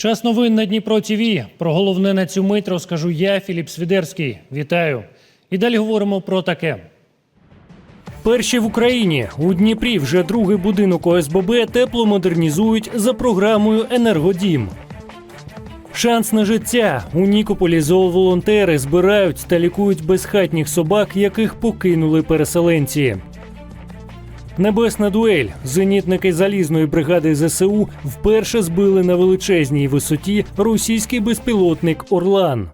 Час новин на Дніпро ТВ. Про головне на цю мить розкажу я, Філіп Свідерський. Вітаю. І далі говоримо про таке. Перші в Україні у Дніпрі вже другий будинок ОСББ тепло модернізують за програмою Енергодім. Шанс на життя у Нікополі зооволонтери збирають та лікують безхатніх собак, яких покинули переселенці. Небесна дуель. Зенітники залізної бригади ЗСУ вперше збили на величезній висоті російський безпілотник Орлан.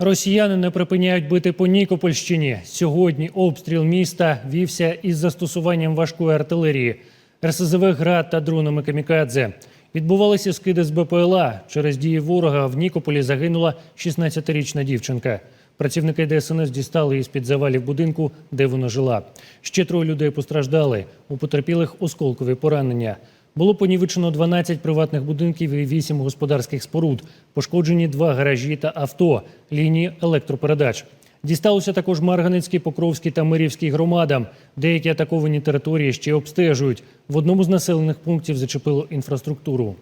Росіяни не припиняють бити по Нікопольщині. Сьогодні обстріл міста вівся із застосуванням важкої артилерії, РСЗВ «Град» та дронами камікадзе. Відбувалися скиди з БПЛА. Через дії ворога в Нікополі загинула 16-річна дівчинка. Працівники ДСНС дістали її з-під завалів будинку, де вона жила. Ще троє людей постраждали. У потерпілих осколкові поранення. Було понівечено 12 приватних будинків і 8 господарських споруд. Пошкоджені два гаражі та авто, лінії електропередач. Дісталося також Марганецькій, Покровській та Мирівській громадам. Деякі атаковані території ще обстежують. В одному з населених пунктів зачепило інфраструктуру.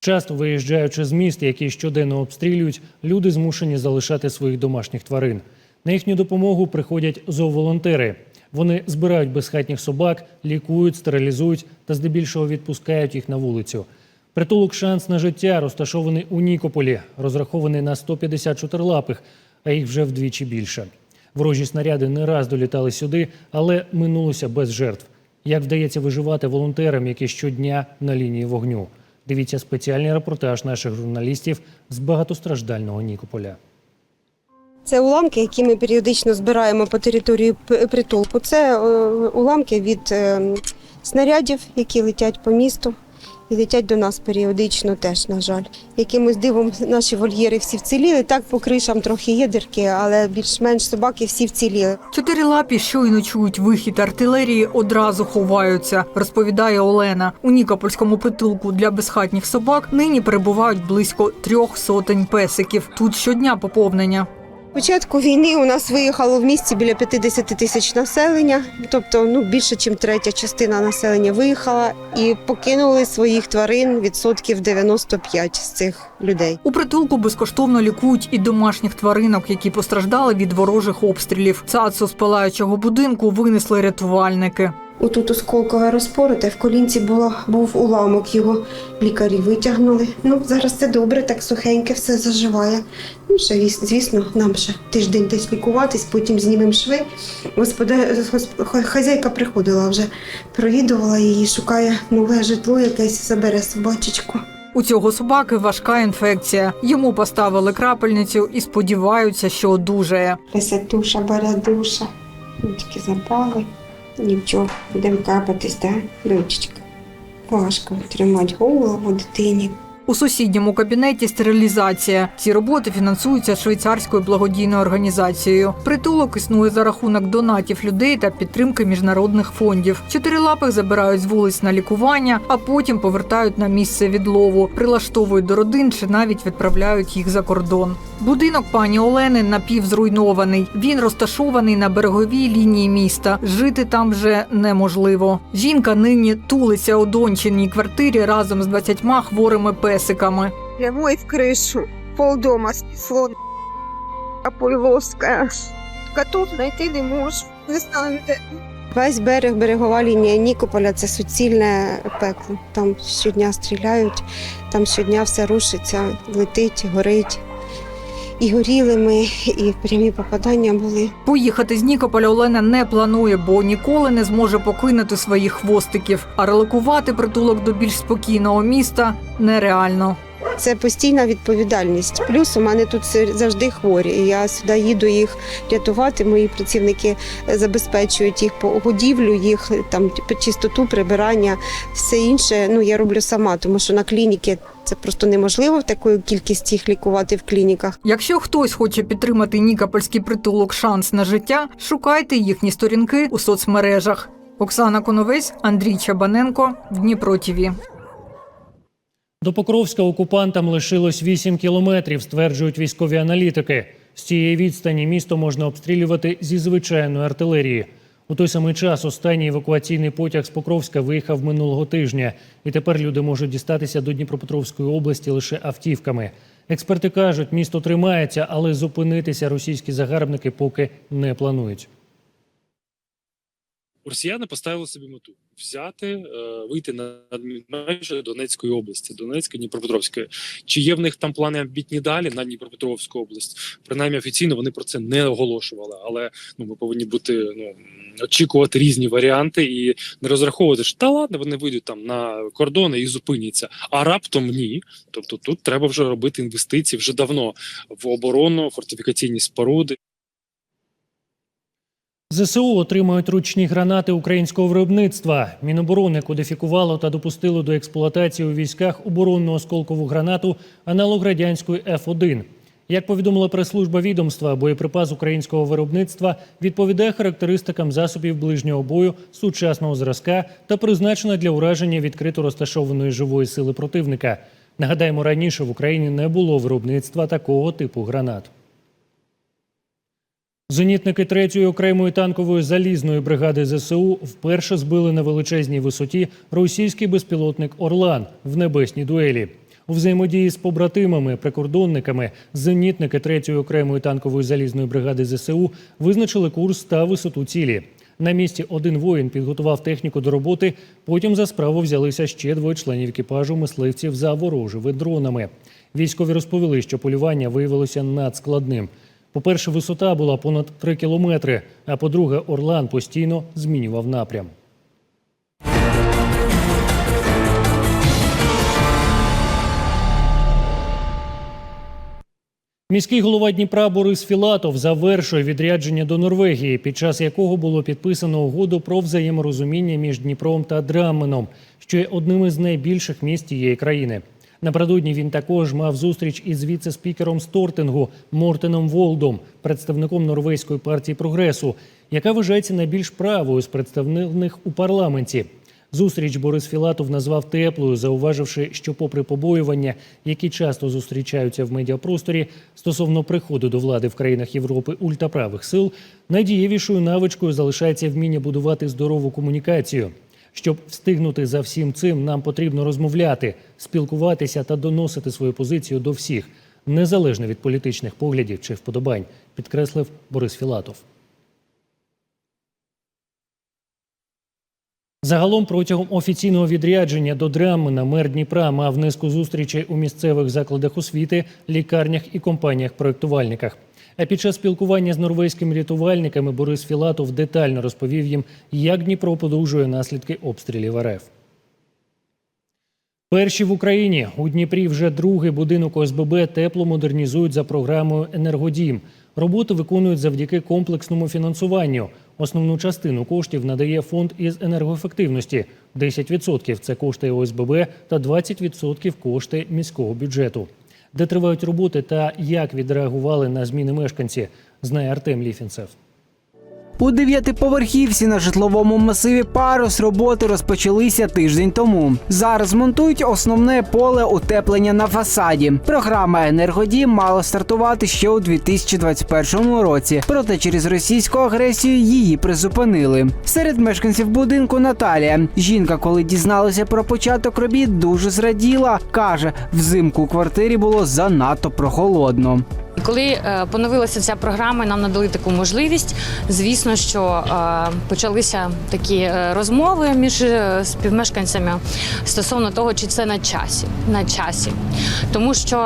Часто виїжджаючи з міст, які щоденно обстрілюють, люди змушені залишати своїх домашніх тварин. На їхню допомогу приходять зооволонтери. Вони збирають безхатніх собак, лікують, стерилізують та здебільшого відпускають їх на вулицю. Притулок шанс на життя розташований у Нікополі, розрахований на 150 чотирилапих, а їх вже вдвічі більше. Ворожі снаряди не раз долітали сюди, але минулося без жертв. Як вдається виживати волонтерам, які щодня на лінії вогню? Дивіться спеціальний репортаж наших журналістів з багатостраждального Нікополя. Це уламки, які ми періодично збираємо по території притулку. Це е, уламки від е, снарядів, які летять по місту і летять до нас періодично теж, на жаль. Якимось дивом наші вольєри всі вціліли. Так по кришам трохи є дірки, але більш-менш собаки всі вціліли. Чотирилапі, щойно чують вихід артилерії, одразу ховаються, розповідає Олена. У Нікопольському притулку для безхатніх собак нині перебувають близько трьох сотень песиків. Тут щодня поповнення. Початку війни у нас виїхало в місті біля 50 тисяч населення, тобто ну більше, ніж третя частина населення виїхала і покинули своїх тварин відсотків 95 з цих людей. У притулку безкоштовно лікують і домашніх тваринок, які постраждали від ворожих обстрілів. Цацу з палаючого будинку винесли рятувальники. Отут осколкове розпороте, в колінці була, був уламок, його лікарі витягнули. Ну, зараз це добре, так сухеньке, все заживає. Ну, ще, віс- звісно, нам ще тиждень десь лікуватись, потім знімемо шви. Господа, госп- хазяйка приходила вже, провідувала її, шукає нове житло якесь, забере собачечку. У цього собаки важка інфекція. Йому поставили крапельницю і сподіваються, що одужає. Красотуша, барадуша, ручки запали, нічого, будемо капатись, так, дочечка. Важко тримати голову дитині. У сусідньому кабінеті стерилізація. Ці роботи фінансуються швейцарською благодійною організацією. Притулок існує за рахунок донатів людей та підтримки міжнародних фондів. Чотирилапих забирають з вулиць на лікування, а потім повертають на місце відлову, прилаштовують до родин чи навіть відправляють їх за кордон. Будинок пані Олени напівзруйнований. Він розташований на береговій лінії міста. Жити там вже неможливо. Жінка нині тулиться у дончиній квартирі разом з 20 хворими песиками. прямой в крышу. Полдома снесло. А Польвовская. Котов знайти не можу. Не знаю, де. Весь берег, берегова лінія Нікополя це суцільне пекло. Там щодня стріляють, там щодня все рушиться, летить, горить. І горіли ми, і прямі попадання були. Поїхати з Нікополя Олена не планує, бо ніколи не зможе покинути своїх хвостиків. А релокувати притулок до більш спокійного міста нереально. Це постійна відповідальність. Плюс у мене тут завжди хворі. І я сюди їду їх рятувати. Мої працівники е, забезпечують їх погодівлю, їх е, там чистоту, прибирання, все інше. Ну я роблю сама, тому що на клініки це просто неможливо в такої кількості їх лікувати в клініках. Якщо хтось хоче підтримати Нікопольський притулок шанс на життя, шукайте їхні сторінки у соцмережах. Оксана Коновець, Андрій Чабаненко, Дніпро ТІВІ. До Покровська окупантам лишилось 8 кілометрів, стверджують військові аналітики. З цієї відстані місто можна обстрілювати зі звичайної артилерії. У той самий час останній евакуаційний потяг з Покровська виїхав минулого тижня, і тепер люди можуть дістатися до Дніпропетровської області лише автівками. Експерти кажуть, місто тримається, але зупинитися російські загарбники поки не планують. Росіяни поставили собі мету взяти, е, вийти на межі Донецької області, Донецької Дніпропетровської. Чи є в них там плани амбітні далі на Дніпропетровську область? Принаймні офіційно вони про це не оголошували. Але ну ми повинні бути ну очікувати різні варіанти і не розраховувати, що та ладно, вони вийдуть там на кордони і зупиняться. А раптом ні. Тобто тут треба вже робити інвестиції вже давно в оборону, фортифікаційні споруди. ЗСУ отримають ручні гранати українського виробництва. Міноборони кодифікувало та допустило до експлуатації у військах оборонну осколкову гранату аналог радянської Ф1. Як повідомила прес-служба відомства, боєприпас українського виробництва відповідає характеристикам засобів ближнього бою сучасного зразка та призначена для ураження відкрито розташованої живої сили противника. Нагадаємо, раніше в Україні не було виробництва такого типу гранат. Зенітники 3-ї окремої танкової залізної бригади ЗСУ вперше збили на величезній висоті російський безпілотник Орлан в небесній дуелі. У взаємодії з побратимами, прикордонниками, зенітники 3-ї окремої танкової залізної бригади ЗСУ визначили курс та висоту цілі. На місці один воїн підготував техніку до роботи. Потім за справу взялися ще двоє членів екіпажу мисливців за ворожими дронами. Військові розповіли, що полювання виявилося надскладним. По-перше, висота була понад 3 кілометри, а по-друге, Орлан постійно змінював напрям. Міський голова Дніпра Борис Філатов завершує відрядження до Норвегії, під час якого було підписано угоду про взаєморозуміння між Дніпром та Драмменом, що є одним із найбільших міст тієї країни. Напередодні він також мав зустріч із віце-спікером Стортингу Мортеном Волдом, представником норвезької партії прогресу, яка вважається найбільш правою з представлених у парламенті. Зустріч Борис Філатов назвав теплою, зауваживши, що, попри побоювання, які часто зустрічаються в медіапросторі стосовно приходу до влади в країнах Європи ультраправих сил, найдієвішою навичкою залишається вміння будувати здорову комунікацію. Щоб встигнути за всім цим, нам потрібно розмовляти, спілкуватися та доносити свою позицію до всіх, незалежно від політичних поглядів чи вподобань, підкреслив Борис Філатов. Загалом протягом офіційного відрядження до Драммена мер Дніпра мав низку зустрічей у місцевих закладах освіти, лікарнях і компаніях-проєктувальниках. А під час спілкування з норвезькими рятувальниками Борис Філатов детально розповів їм, як Дніпро подовжує наслідки обстрілів РФ. Перші в Україні у Дніпрі вже другий будинок ОСББ тепло модернізують за програмою Енергодім. Роботи виконують завдяки комплексному фінансуванню. Основну частину коштів надає фонд із енергоефективності. 10% – це кошти ОСББ та 20% – кошти міського бюджету. Де тривають роботи та як відреагували на зміни мешканці, знає Артем Ліфінцев. У дев'ятиповерхівці на житловому масиві Парус роботи розпочалися тиждень тому. Зараз монтують основне поле утеплення на фасаді. Програма Енергодім мала стартувати ще у 2021 році, проте через російську агресію її призупинили. Серед мешканців будинку Наталія. Жінка, коли дізналася про початок робіт, дуже зраділа. каже, взимку у квартирі було занадто прохолодно. Коли е, поновилася ця програма, нам надали таку можливість. Звісно, що е, почалися такі е, розмови між співмешканцями стосовно того, чи це на часі. На часі, тому що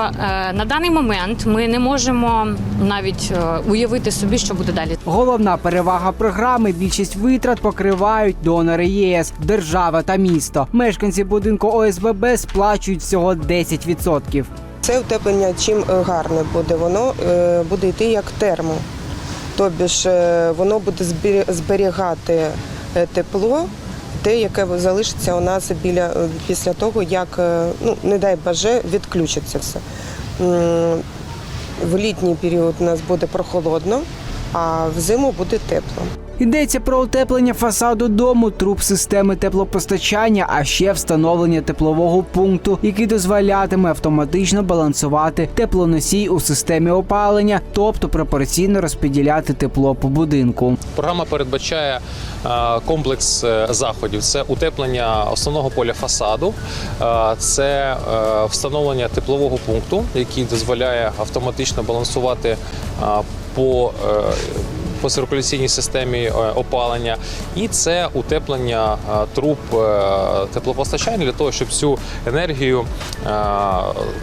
на даний момент ми не можемо навіть уявити собі, що буде далі. Головна перевага програми більшість витрат покривають донори ЄС, держава та місто. Мешканці будинку ОСББ сплачують всього 10%. Це утеплення чим е, гарне буде, воно е, буде йти як термо. Тобі ж е, воно буде зберігати тепло, те, яке залишиться у нас біля після того, як ну не дай боже відключиться все. В літній період у нас буде прохолодно, а взиму буде тепло. Йдеться про утеплення фасаду дому, труб системи теплопостачання, а ще встановлення теплового пункту, який дозволятиме автоматично балансувати теплоносій у системі опалення, тобто пропорційно розподіляти тепло по будинку. Програма передбачає е, комплекс е, заходів: це утеплення основного поля фасаду, е, це встановлення теплового пункту, який дозволяє автоматично балансувати по по циркуляційній системі е, опалення, і це утеплення е, труб е, теплопостачання для того, щоб цю енергію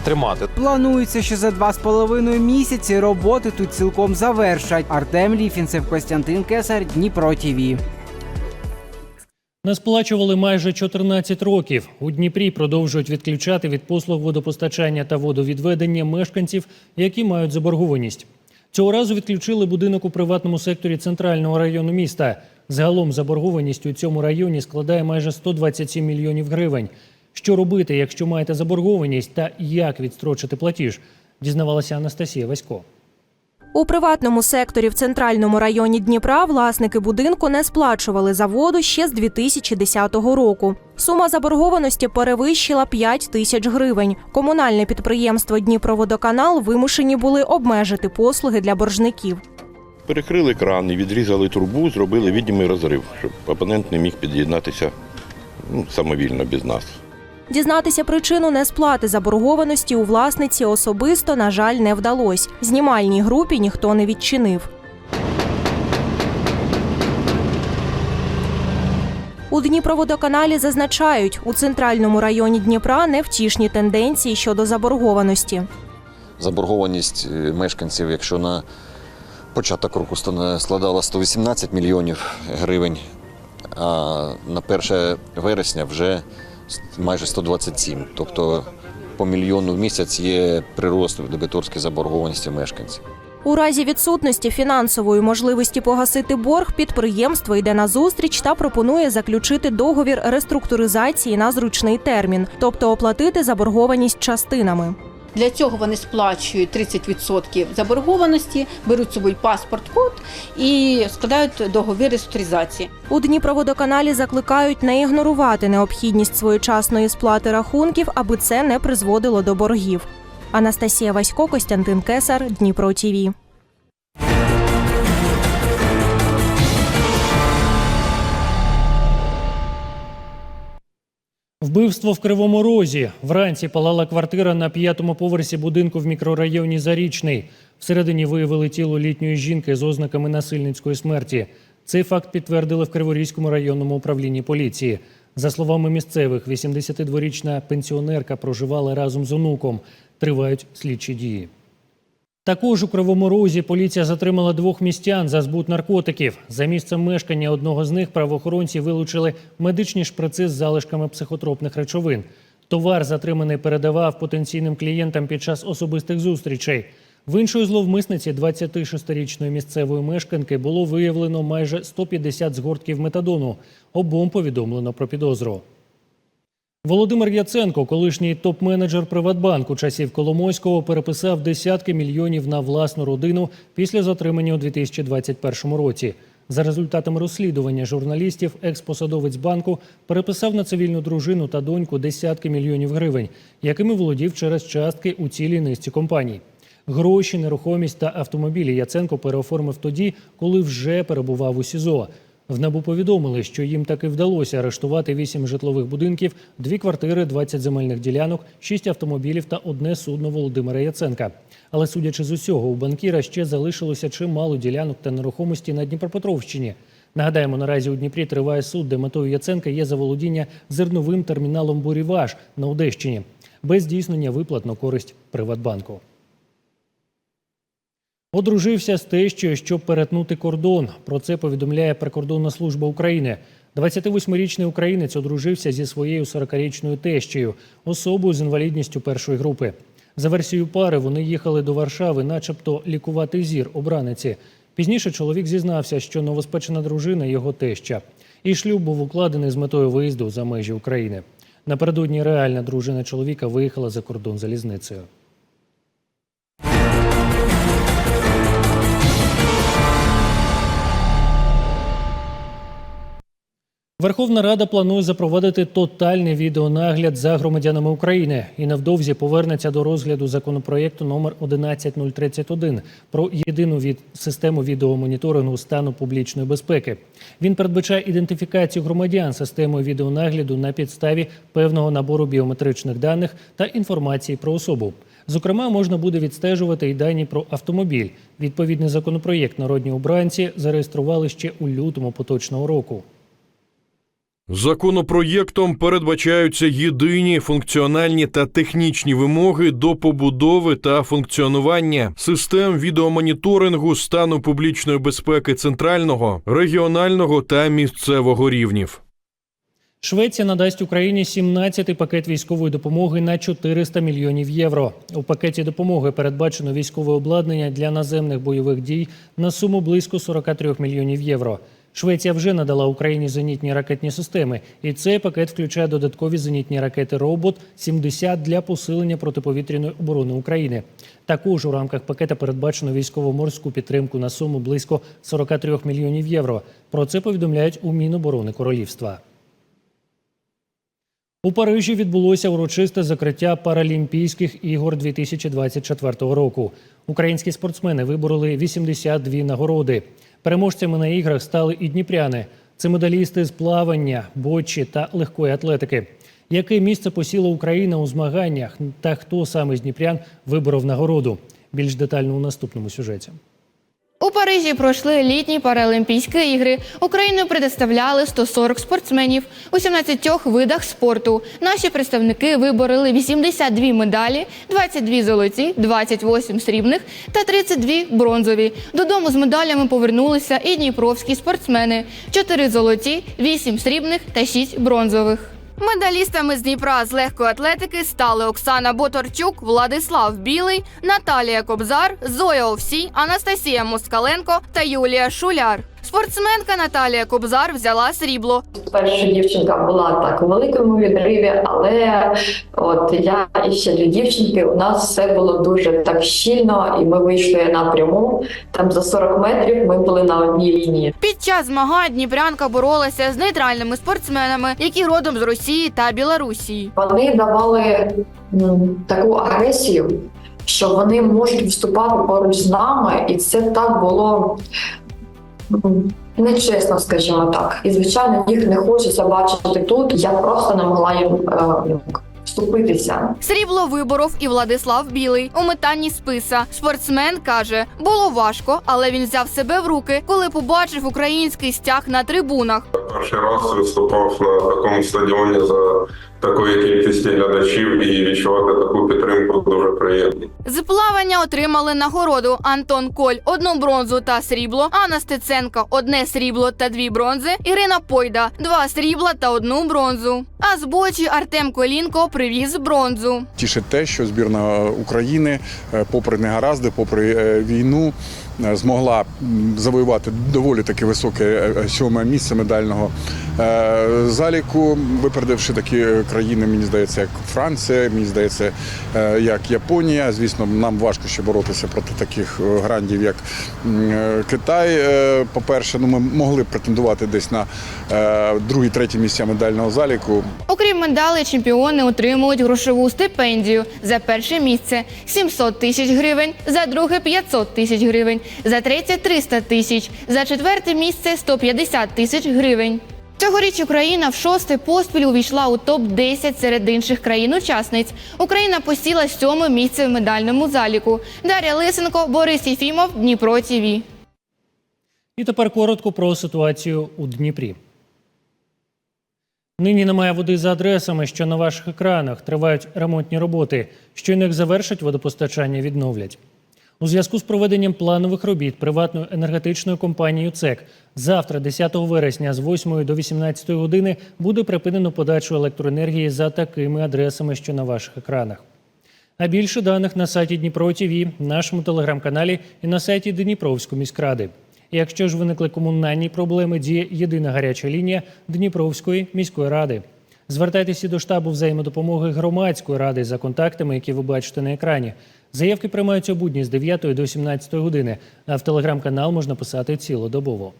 тримати. Планується, що за два з половиною місяці роботи тут цілком завершать. Артем Ліфінцев, Костянтин Кесар, Дніпро ТІВІ. Не сплачували майже 14 років. У Дніпрі продовжують відключати від послуг водопостачання та водовідведення мешканців, які мають заборгованість. Цього разу відключили будинок у приватному секторі центрального району міста. Загалом заборгованість у цьому районі складає майже 127 мільйонів гривень. Що робити, якщо маєте заборгованість, та як відстрочити платіж, дізнавалася Анастасія Васько. У приватному секторі в центральному районі Дніпра власники будинку не сплачували за воду ще з 2010 року. Сума заборгованості перевищила 5 тисяч гривень. Комунальне підприємство Дніпроводоканал вимушені були обмежити послуги для боржників. Перекрили крани, відрізали трубу, зробили відімий розрив, щоб абонент не міг під'єднатися ну, самовільно без нас. Дізнатися причину несплати заборгованості у власниці особисто, на жаль, не вдалося. Знімальній групі ніхто не відчинив. У Дніпроводоканалі зазначають, у центральному районі Дніпра невтішні тенденції щодо заборгованості. заборгованість е, мешканців, якщо на початок року складала 118 мільйонів гривень, а на 1 вересня вже майже 127. Тобто по мільйону в місяць є прирост в дебіторській заборгованості мешканців. У разі відсутності фінансової можливості погасити борг, підприємство йде на зустріч та пропонує заключити договір реструктуризації на зручний термін, тобто оплатити заборгованість частинами. Для цього вони сплачують 30% заборгованості, беруть з собою паспорт-код і складають договір реструктуризації. У Дніпроводоканалі закликають не ігнорувати необхідність своєчасної сплати рахунків, аби це не призводило до боргів. Анастасія Васько, Костянтин Кесар, Дніпро ТІВІ. Вбивство в Кривому Розі. Вранці палала квартира на п'ятому поверсі будинку в мікрорайоні Зарічний. Всередині виявили тіло літньої жінки з ознаками насильницької смерті. Цей факт підтвердили в Криворізькому районному управлінні поліції. За словами місцевих, 82-річна пенсіонерка проживала разом з онуком. Тривають слідчі дії. Також у Кривому Розі поліція затримала двох містян за збут наркотиків. За місцем мешкання одного з них правоохоронці вилучили медичні шприци з залишками психотропних речовин. Товар затриманий передавав потенційним клієнтам під час особистих зустрічей. В іншої зловмисниці 26-річної місцевої мешканки було виявлено майже 150 згортків метадону. Обом повідомлено про підозру. Володимир Яценко, колишній топ-менеджер Приватбанку часів Коломойського, переписав десятки мільйонів на власну родину після затримання у 2021 році. За результатами розслідування журналістів, експосадовець банку переписав на цивільну дружину та доньку десятки мільйонів гривень, якими володів через частки у цілій низці компаній. Гроші, нерухомість та автомобілі Яценко переоформив тоді, коли вже перебував у СІЗО. В НАБУ повідомили, що їм таки вдалося арештувати 8 житлових будинків, дві квартири, 20 земельних ділянок, 6 автомобілів та одне судно Володимира Яценка. Але судячи з усього, у банкіра ще залишилося чимало ділянок та нерухомості на Дніпропетровщині. Нагадаємо, наразі у Дніпрі триває суд, де метою Яценка є заволодіння зерновим терміналом Буріваш на Одещині без здійснення виплат на користь Приватбанку. Одружився з тещою, щоб перетнути кордон. Про це повідомляє прикордонна служба України. 28-річний українець одружився зі своєю 40-річною тещею, особою з інвалідністю першої групи. За версією пари, вони їхали до Варшави, начебто лікувати зір обраниці. Пізніше чоловік зізнався, що новоспечена дружина його теща. І шлюб був укладений з метою виїзду за межі України. Напередодні реальна дружина чоловіка виїхала за кордон залізницею. Верховна Рада планує запровадити тотальний відеонагляд за громадянами України і невдовзі повернеться до розгляду законопроєкту номер 11031 про єдину від систему відеомоніторингу стану публічної безпеки. Він передбачає ідентифікацію громадян системою відеонагляду на підставі певного набору біометричних даних та інформації про особу. Зокрема, можна буде відстежувати і дані про автомобіль. Відповідний законопроєкт народні обранці зареєстрували ще у лютому поточного року. Законопроєктом передбачаються єдині функціональні та технічні вимоги до побудови та функціонування систем відеомоніторингу стану публічної безпеки центрального, регіонального та місцевого рівнів. Швеція надасть Україні 17-й пакет військової допомоги на 400 мільйонів євро. У пакеті допомоги передбачено військове обладнання для наземних бойових дій на суму близько 43 мільйонів євро. Швеція вже надала Україні зенітні ракетні системи, і цей пакет включає додаткові зенітні ракети Робот 70 для посилення протиповітряної оборони України. Також у рамках пакета передбачено військово-морську підтримку на суму близько 43 мільйонів євро. Про це повідомляють у Міноборони Королівства. У Парижі відбулося урочисте закриття Паралімпійських ігор 2024 року. Українські спортсмени вибороли 82 нагороди. Переможцями на іграх стали і дніпряни. Це медалісти з плавання, бочі та легкої атлетики. Яке місце посіла Україна у змаганнях та хто саме з дніпрян виборов нагороду? Більш детально у наступному сюжеті. У Парижі пройшли літні паралімпійські ігри. Україну представляли 140 спортсменів у 17 видах спорту. Наші представники вибороли 82 медалі, 22 золоті, 28 срібних та 32 бронзові. Додому з медалями повернулися і дніпровські спортсмени: 4 золоті, 8 срібних та 6 бронзових. Медалістами з Дніпра з легкої атлетики стали Оксана Боторчук, Владислав Білий, Наталія Кобзар, Зоя Овсій, Анастасія Москаленко та Юлія Шуляр. Спортсменка Наталія Кобзар взяла срібло. Перша дівчинка була так у великому відриві, але от я і ще дві дівчинки, у нас все було дуже так щільно, і ми вийшли напряму. Там за 40 метрів ми були на одній лінії. Під час змагань Дніпрянка боролася з нейтральними спортсменами, які родом з Росії та Білорусі. Вони давали м, таку агресію, що вони можуть вступати поруч з нами, і це так було. Нечесно, скажімо так, і звичайно їх не хочеться бачити тут. Я просто не могла їм е, вступитися. Срібло виборов і Владислав Білий у метанні списа. Спортсмен каже, було важко, але він взяв себе в руки, коли побачив український стяг на трибунах. Перший раз виступав на такому стадіоні за такої кількості глядачів і відчувати таку підтримку дуже приємно. З плавання отримали нагороду Антон Коль одну бронзу та срібло, Анна Стеценко одне срібло та дві бронзи, Ірина Пойда два срібла та одну бронзу. А з бочі Артем Колінко привіз бронзу. Тішить те, що збірна України, е, попри негаразди, попри е, війну, е, змогла завоювати доволі таки високе сьоме місце медального заліку, випередивши такі е, країни, мені здається, як Франція, мені здається, е, як Японія. Звісно, нам важко ще боротися проти таких е, грандів, як е, Китай. Е, По-перше, ну ми могли претендувати десь на е, другі, треті місця медального заліку. Окрім медалей, чемпіони отримують грошову стипендію за перше місце 700 тисяч гривень, за друге 500 тисяч гривень, за третє 300 тисяч, за четверте місце 150 тисяч гривень. Цьогоріч Україна в шосте поспіль увійшла у топ 10 серед інших країн-учасниць. Україна посіла сьоме місце в медальному заліку. Дар'я Лисенко, Борис Єфімов, Дніпро ТІВІ. І тепер коротко про ситуацію у Дніпрі. Нині немає води за адресами, що на ваших екранах тривають ремонтні роботи. Щойно їх завершать, водопостачання відновлять. У зв'язку з проведенням планових робіт приватною енергетичною компанією ЦЕК завтра, 10 вересня, з 8 до 18 години буде припинено подачу електроенергії за такими адресами, що на ваших екранах. А більше даних на сайті Дніпро ТІВІ, нашому телеграм-каналі і на сайті Дніпровської міськради. Якщо ж виникли комунальні проблеми, діє єдина гаряча лінія Дніпровської міської ради. Звертайтеся до штабу взаємодопомоги громадської ради за контактами, які ви бачите на екрані. Заявки приймаються у будні з 9 до 17 години, а в телеграм-канал можна писати цілодобово.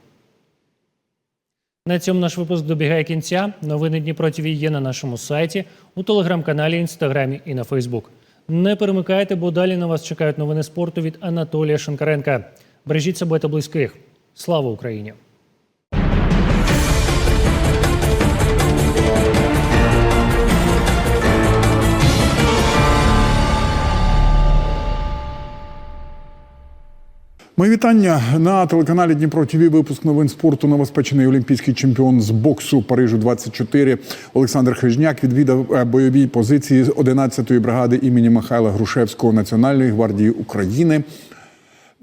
На цьому наш випуск добігає кінця. Новини Дніпро є на нашому сайті, у телеграм-каналі, інстаграмі і на Фейсбук. Не перемикайте, бо далі на вас чекають новини спорту від Анатолія Шенкаренка. Бережіть себе та близьких. Слава Україні! Мої вітання на телеканалі Дніпро ТВ. Випуск новин спорту. Новоспечений олімпійський чемпіон з боксу Парижу 24 Олександр Хижняк відвідав е, бойові позиції з 11-ї бригади імені Михайла Грушевського Національної гвардії України.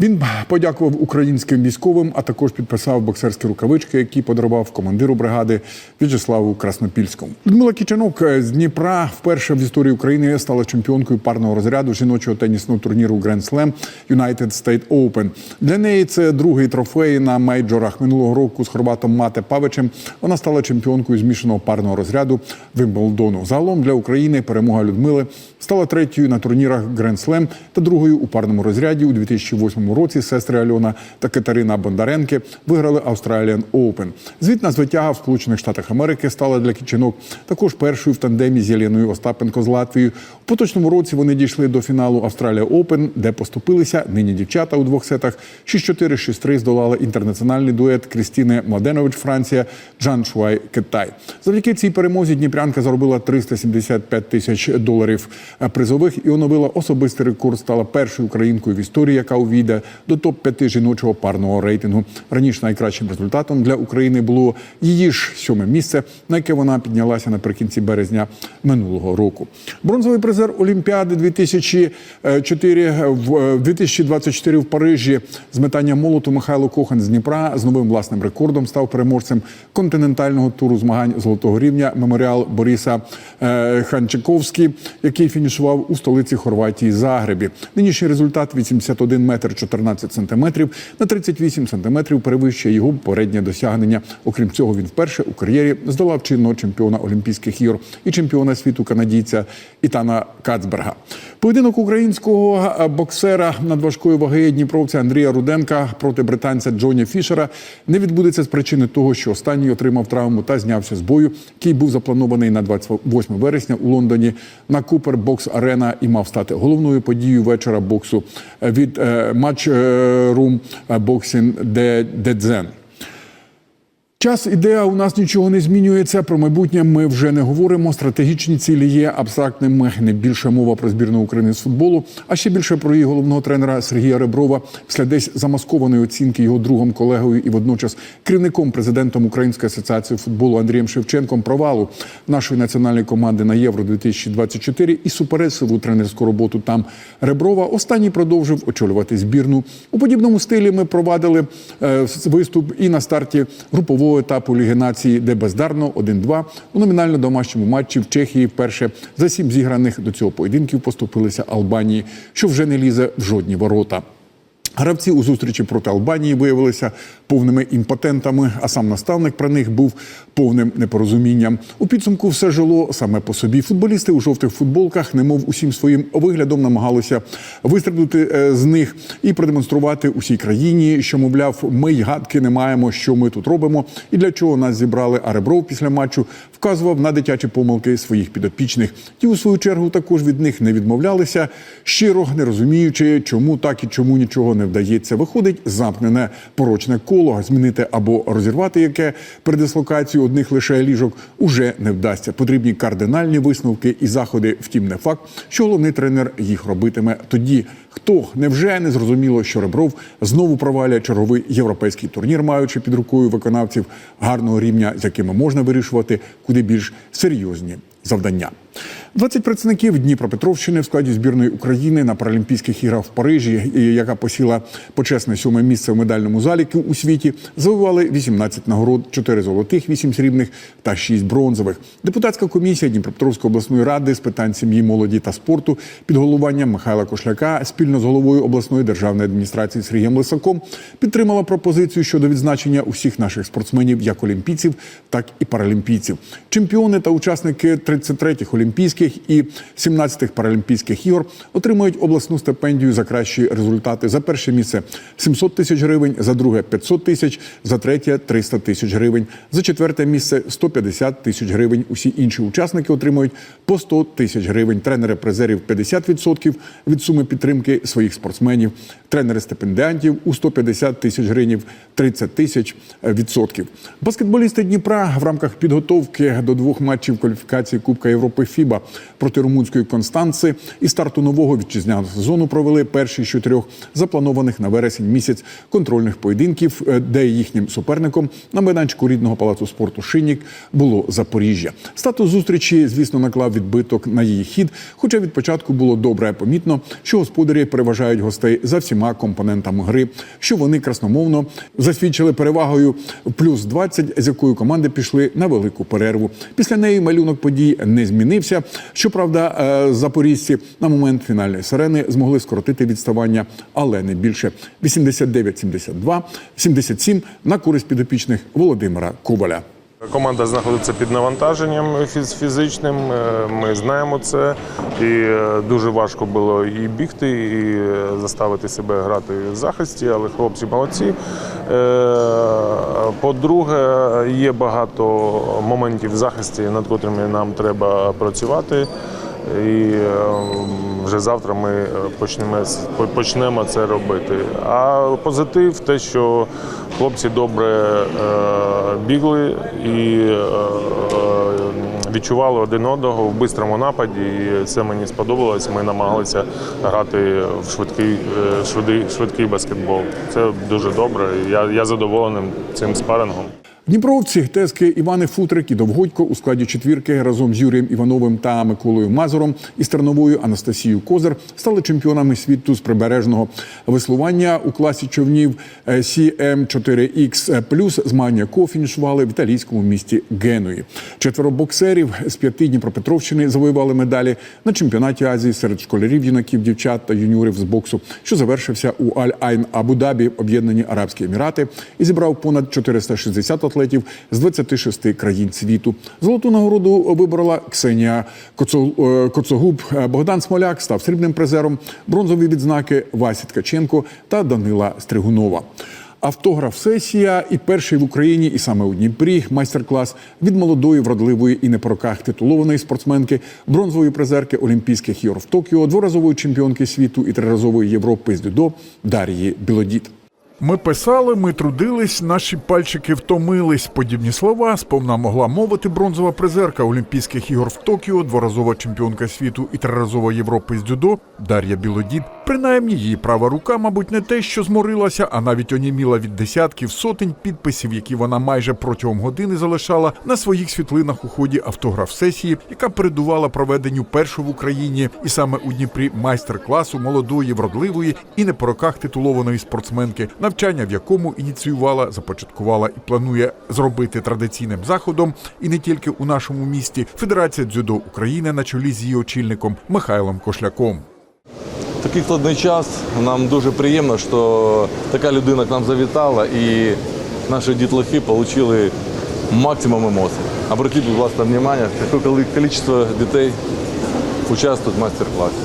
Він подякував українським військовим, а також підписав боксерські рукавички, які подарував командиру бригади В'ячеславу Краснопільському. Людмила Кічанок з Дніпра вперше в історії України стала чемпіонкою парного розряду жіночого тенісного турніру Grand Slam United State Open. Для неї це другий трофей на мейджорах минулого року з хорватом Мате Павичем. Вона стала чемпіонкою змішаного парного розряду Вимблдону. Загалом для України перемога Людмили стала третьою на турнірах Grand Slam та другою у парному розряді у 2008 році. Сестри Альона та Катерина Бондаренки виграли Australian Open. Звітна звитяга в Сполучених Штатах Америки стала для кічинок також першою в тандемі з Єленою Остапенко з Латвією. У поточному році вони дійшли до фіналу Australia Open, де поступилися. Нині дівчата у двох сетах 6-4, 6-3 здолали інтернаціональний дует Крістіни Младенович Франція, Джан Шуай Китай. Завдяки цій перемозі Дніпрянка заробила 375 тисяч доларів призових і оновила особистий рекорд. Стала першою українкою в історії, яка увійде до топ 5 жіночого парного рейтингу. Раніше найкращим результатом для України було її ж сьоме місце, на яке вона піднялася наприкінці березня минулого року. Бронзовий призер Олімпіади 2004 в е, 2024 в Парижі з метання молоту Михайло Кохан з Дніпра з новим власним рекордом став переможцем континентального туру змагань золотого рівня меморіал Бориса е, Ханчаковський, який фінішував у столиці Хорватії Загребі. Нинішній результат 81 метр 14 сантиметрів на 38 сантиметрів перевищує його попереднє досягнення. Окрім цього, він вперше у кар'єрі здолав чинного чемпіона Олімпійських ігор і чемпіона світу канадійця Ітана Кацберга. Поєдинок українського е, боксера надважкої ваги Дніпровця Андрія Руденка проти британця Джоні Фішера не відбудеться з причини того, що останній отримав травму та знявся з бою, який був запланований на 28 вересня у Лондоні на Купер Бокс Арена і мав стати головною подією вечора боксу від е, матч е, рум боксін де Дедзен. Час іде, а у нас нічого не змінюється. Про майбутнє ми вже не говоримо. Стратегічні цілі є абстрактними. Не більше мова про збірну України з футболу, а ще більше про її головного тренера Сергія Реброва після десь замаскованої оцінки його другом, колегою і водночас керівником президентом Української асоціації футболу Андрієм Шевченком провалу нашої національної команди на Євро 2024 і суперечливу тренерську роботу там Реброва. Останній продовжив очолювати збірну. У подібному стилі ми провадили е, виступ і на старті групового етапу Ліги нації, де бездарно 1-2 у номінально домашньому матчі в Чехії вперше за сім зіграних до цього поєдинків поступилися Албанії, що вже не лізе в жодні ворота. Гравці у зустрічі проти Албанії виявилися повними імпотентами, а сам наставник про них був повним непорозумінням. У підсумку все жило саме по собі. Футболісти у жовтих футболках, немов усім своїм виглядом, намагалися вистрибнути е, з них і продемонструвати усій країні, що мовляв, ми й гадки не маємо, що ми тут робимо, і для чого нас зібрали. А Ребров після матчу вказував на дитячі помилки своїх підопічних. Ті, у свою чергу, також від них не відмовлялися, щиро не розуміючи, чому так і чому нічого не вдається. Виходить замкнене порочне коло, змінити або розірвати яке при дислокації одних лише ліжок уже не вдасться. Потрібні кардинальні висновки і заходи. Втім, не факт, що головний тренер їх робитиме тоді. Хто невже не зрозуміло, що Ребров знову провалює черговий європейський турнір, маючи під рукою виконавців гарного рівня, з якими можна вирішувати куди більш серйозні завдання. 20 працівників Дніпропетровщини в складі збірної України на Паралімпійських іграх в Парижі, яка посіла почесне сьоме місце в медальному заліку у світі, завоювали 18 нагород, 4 золотих, 8 срібних та 6 бронзових. Депутатська комісія Дніпропетровської обласної ради з питань сім'ї, молоді та спорту під головуванням Михайла Кошляка спільно з головою обласної державної адміністрації Сергієм Лисаком підтримала пропозицію щодо відзначення усіх наших спортсменів, як олімпійців, так і паралімпійців. Чемпіони та учасники 33-х Олімпійських і 17-х Паралімпійських ігор отримують обласну стипендію за кращі результати. За перше місце 700 тисяч гривень, за друге 500 тисяч, за третє 300 тисяч гривень, за четверте місце 150 тисяч гривень. Усі інші учасники отримують по 100 тисяч гривень. Тренери призерів 50% від суми підтримки своїх спортсменів. Тренери стипендіантів у 150 тисяч гривень, 30 тисяч відсотків. Баскетболісти Дніпра в рамках підготовки до двох матчів кваліфікації Кубка Європи ФІБА проти румунської Констанци і старту нового вітчизняного сезону провели перші з чотирьох запланованих на вересень місяць контрольних поєдинків, е, де їхнім суперником на майданчику рідного палацу спорту Шинік було Запоріжжя. Статус зустрічі, звісно, наклав відбиток на її хід. Хоча від початку було добре помітно, що господарі переважають гостей за всіма компонентами гри, що вони красномовно засвідчили перевагою плюс 20, з якою команди пішли на велику перерву. Після неї малюнок подій не змінився. Щоправда, е, запорізьці на момент фінальної сирени змогли скоротити відставання, але не більше 89-72, 77 на користь підопічних Володимира Коваля. Команда знаходиться під навантаженням фізичним. е, Ми знаємо це, і е, дуже важко було і бігти, і е, заставити себе грати в захисті, але хлопці молодці. По-друге, є багато моментів в захисті, над котрими нам треба працювати. І е, вже завтра ми е, почнемо, почнемо це робити. А позитив те, що хлопці добре е, бігли і е, відчували один одного в бистрому нападі. І це мені сподобалось. Ми намагалися грати в швидкий, швидкий, швидкий баскетбол. Це дуже добре. Я, я задоволений цим спарингом. Дніпровці тески Івани Футрик і Довгодько у складі четвірки разом з Юрієм Івановим та Миколою Мазуром і Терновою Анастасією Козир стали чемпіонами світу з прибережного веслування у класі човнів е, CM4X+. Змагання якого фінішували в італійському місті Генуї. Четверо боксерів з п'яти Дніпропетровщини завоювали медалі на чемпіонаті Азії серед школярів, юнаків, дівчат та юніорів з боксу, що завершився у Аль-Айн Абу-Дабі, Об'єднані Арабські Емірати, і зібрав понад 460 атлетів з 26 країн світу. Золоту нагороду виборола Ксенія е, Коцогуб. Богдан Смоляк став срібним призером. Бронзові відзнаки Васі Ткаченко та Данила Стригунова. Автограф-сесія і перший в Україні, і саме у Дніпрі майстер-клас від молодої, вродливої і не титулованої спортсменки, бронзової призерки Олімпійських ігор в Токіо, дворазової чемпіонки світу і триразової Європи з дюдо Дар'ї Білодіт. Ми писали, ми трудились, наші пальчики втомились. Подібні слова сповна могла мовити бронзова призерка Олімпійських ігор в Токіо, дворазова чемпіонка світу і триразова Європи з дзюдо Дар'я Білодід. Принаймні, її права рука, мабуть, не те, що зморилася, а навіть оніміла від десятків сотень підписів, які вона майже протягом години залишала на своїх світлинах у ході автограф-сесії, яка передувала проведенню першого в Україні і саме у Дніпрі майстер-класу молодої, вродливої і не по роках титулованої спортсменки, навчання в якому ініціювала, започаткувала і планує зробити традиційним заходом, і не тільки у нашому місті Федерація дзюдо України на чолі з її очільником Михайлом Кошляком. такий складний час. Нам дуже приємно, що така людина к нам завітала і наші дітлахи отримали максимум емоцій. Обратіть, будь ласка, увагу, яке кількість дітей участвують в майстер-класі.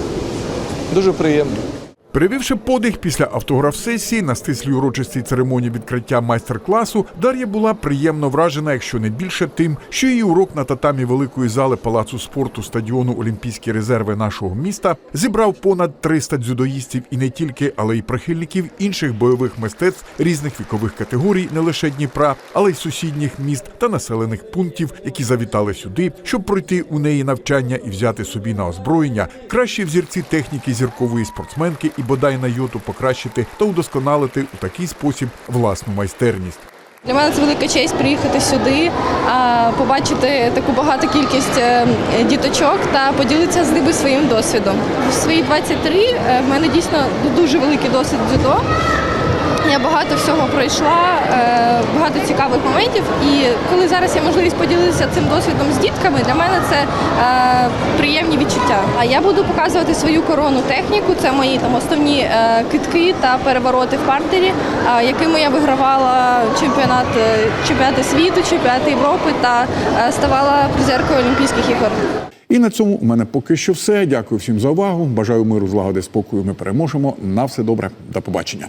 Дуже приємно. Перевівши подих після автограф-сесії на стислій урочистій церемонії відкриття майстер-класу, Дар'я була приємно вражена, якщо не більше тим, що її урок на татамі великої зали палацу спорту стадіону Олімпійські резерви нашого міста зібрав понад 300 дзюдоїстів і не тільки, але й прихильників інших бойових мистецтв різних вікових категорій, не лише Дніпра, але й сусідніх міст та населених пунктів, які завітали сюди, щоб пройти у неї навчання і взяти собі на озброєння. Кращі взірці техніки зіркової спортсменки і бодай на йоту покращити та удосконалити у такий спосіб власну майстерність. Для мене це велика честь приїхати сюди, побачити таку багату кількість е, діточок та поділитися з ними своїм досвідом. В свої 23 е, в мене дійсно дуже великий досвід дзюдо. Я багато всього пройшла, е, багато цікавих моментів. І коли зараз є можливість поділитися цим досвідом з дітками, для мене це е, приємні відчуття. А я буду показувати свою коронну техніку. Це мої там основні е, китки та перевороти в партері, якими я вигравала чемпіонат чемпіонати світу, чемпіонати Європи та ставала призеркою Олімпійських ігор. І на цьому у мене поки що все. Дякую всім за увагу. Бажаю миру, злагоди, спокою. Ми переможемо. На все добре. До побачення.